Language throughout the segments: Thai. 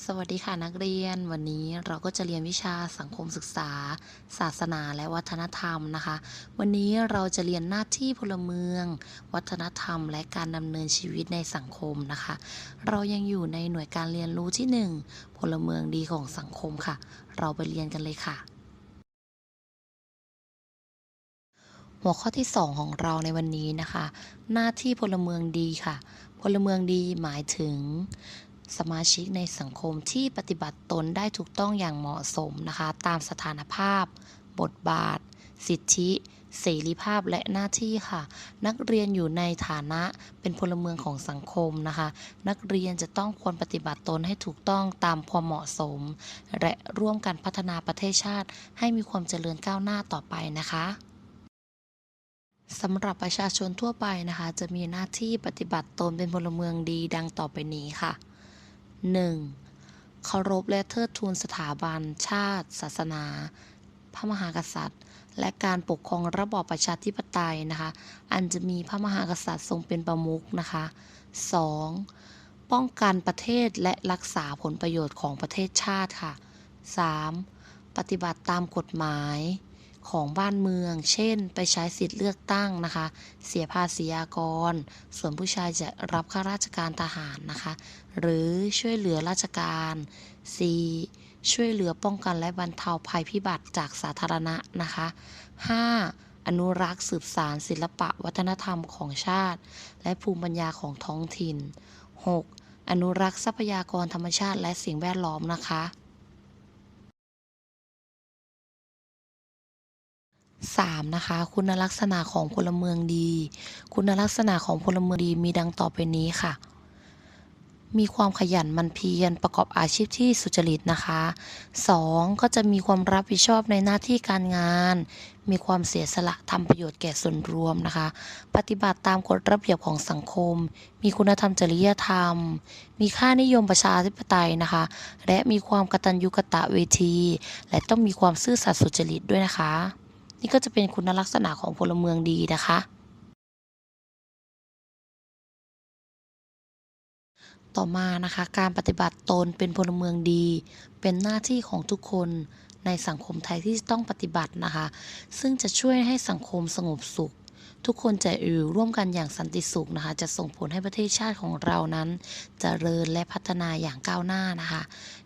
สวัสดีค่ะนักเรียนวันนี้เราก็จะเรียนวิชาสังคมศึกษา ศาสนาและวัฒนธรรมนะคะ วันนี้เราจะเรียนหน้าที่พลเมือง วัฒนธรรม และการดำเนินชีวิตในสังคมนะคะ เรายังอยู่ในหน่วยการเรียนรู้ที่ 1 พลเมืองดีของสังคมค่ะ เราไปเรียนกันเลยค่ะ หัวข้อที่ 2 ของเราในวันนี้นะคะ หน้าที่พลเมืองดีค่ะ พลเมืองดีหมายถึง สมาชิกในสังคมที่ปฏิบัติตนได้ถูกต้องอย่างเหมาะสมนะคะ ตามสถานภาพ บทบาท สิทธิ เสรีภาพและหน้าที่ค่ะ นักเรียนอยู่ในฐานะเป็นพลเมืองของสังคมนะคะ นักเรียนจะต้องควรปฏิบัติตนให้ถูกต้องตามความเหมาะสม และร่วมกันพัฒนาประเทศชาติ ให้มีความเจริญก้าวหน้าต่อไปนะคะสำหรับประชาชนทั่วไปนะคะ จะมีหน้าที่ปฏิบัติตนเป็นพลเมืองดีดังต่อไปนี้ค่ะ 1. เคารพและเทิดทูนสถาบัน ชาติ ศาสนา พระมหากษัตริย์ และการปกครองระบอบประชาธิปไตยนะคะ อันจะมีพระมหากษัตริย์ทรงเป็นประมุขนะคะ 2. ป้องกันประเทศและรักษาผลประโยชน์ของประเทศชาติค่ะ 3. ปฏิบัติตามกฎหมาย ของบ้านเมือง เช่น ไปใช้สิทธิ์เลือกตั้งนะคะ เสียภาษีอากร ส่วนผู้ชายจะรับข้าราชการทหารนะคะ หรือช่วยเหลือราชการ 4. ช่วยเหลือป้องกันและบรรเทาภัยพิบัติจากสาธารณะนะคะ 5. อนุรักษ์สืบสารศิลปะวัฒนธรรมของชาติ และภูมิปัญญาของท้องถิ่น 6. อนุรักษ์ทรัพยากรธรรมชาติและสิ่งแวดล้อมนะคะ 3. นะคะ คุณลักษณะของพลเมืองดี คุณลักษณะของพลเมืองดีมีดังต่อไปนี้ค่ะ มีความขยันมันเพียรประกอบอาชีพที่สุจริตนะคะ 2. ก็จะมีความรับผิดชอบในหน้าที่การงาน มีความเสียสละทำประโยชน์แก่ส่วนรวมนะคะ ปฏิบัติตามกฎระเบียบของสังคม มีคุณธรรมจริยธรรม มีค่านิยมประชาธิปไตยนะคะ และมีความกตัญญูกตเวที และต้องมีความซื่อสัตย์สุจริตด้วยนะคะ นี่ก็จะเป็นคุณลักษณะของพลเมืองดีนะคะ ต่อมานะคะการปฏิบัติตนเป็นพลเมืองดี เป็นหน้าที่ของทุกคนในสังคมไทยที่ต้องปฏิบัตินะคะ ซึ่งจะช่วยให้สังคมสงบสุข ทุกคนจะอยู่ร่วมกันอย่างสันติสุขนะคะ จะส่งผลให้ประเทศชาติของเรานั้นจเจริญและพัฒนาอย่างก้าวหน้านะคะ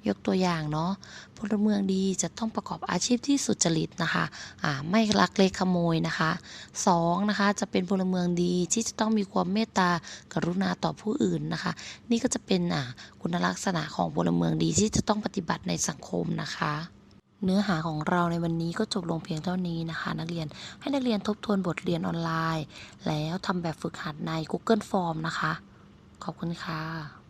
ยกตัวอย่างเนาะพลเมืองดีจะต้องประกอบอาชีพที่สุจริตนะคะอ่าไม่ลักเล็กขโมยนะคะ 2. นะคะจะเป็นพลเมืองดีที่จะต้องมีความเมตตากรุณาต่อผู้อื่นนะคะ นี่ก็จะเป็นอ่าคุณลักษณะของพลเมืองดีที่จะต้องปฏิบัติในสังคมนะคะ เนื้อหาของเราในวันนี้ก็จบลงเพียงเท่านี้นะคะ นักเรียนให้นักเรียนทบทวนบทเรียนออนไลน์ แล้วทำแบบฝึกหัดใน Google Form นะคะ ขอบคุณค่ะ